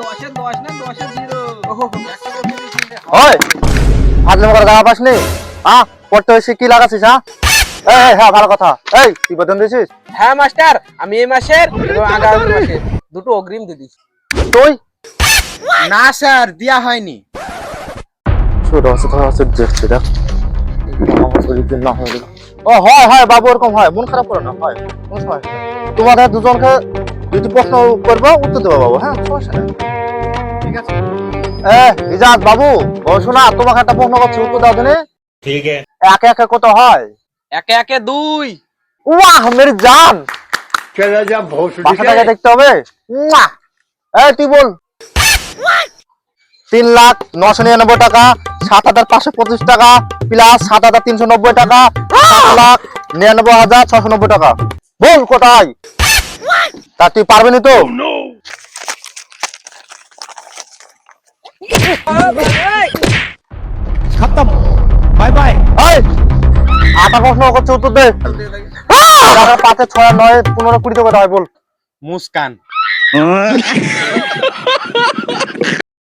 দশে দশ না দশে জিরো। একটা বলতে দিয়েছি রে। ওই ফাজলাম করে দেখা পাসনি হ্যাঁ পড়তে এসে কি লাগাছিস হ্যাঁ এই এই, হ্যাঁ ভালো কথা। এই তুই বেতন দিয়েছিস? হ্যাঁ মাস্টার আমি এই মাসের এবং আগামী মাসের দুটো অগ্রিম দিয়ে দিচ্ছি। তুই? না স্যার দেয়া হয়নি। ছোট আছে তো আছে দেখছি দেখ না হয়ে ও হয় হয় বাবু এরকম হয়। মন খারাপ করো না হয়। তোমাদের দুজনকে যদি প্রশ্ন করব উত্তর দেবো বাবু হ্যাঁ? সমস্যা নেই। বাবু ও শোনা তোমাকে একটা প্রশ্ন করছি উত্তর দাও দিনে ঠিক একে একে কত হয়? একে একে দুই। ওয়াহ মেরে জান! চলে যা দেখতে হবে। এই তুই বল। তিন লাখ নশো নিরানব্বই টাকা সাত হাজার পাঁচশো পঁচিশ টাকা প্লাস সাত হাজার তিনশো নব্বই টাকা লাখ নিরানব্বই হাজার ছশো নব্বই টাকা। বল কোথায়? তা তুই পারবি না তো? Oh, খতম। দে। ah! ছয় নয় পনেরো কুড়ি কথা হয় বল। মুসকান।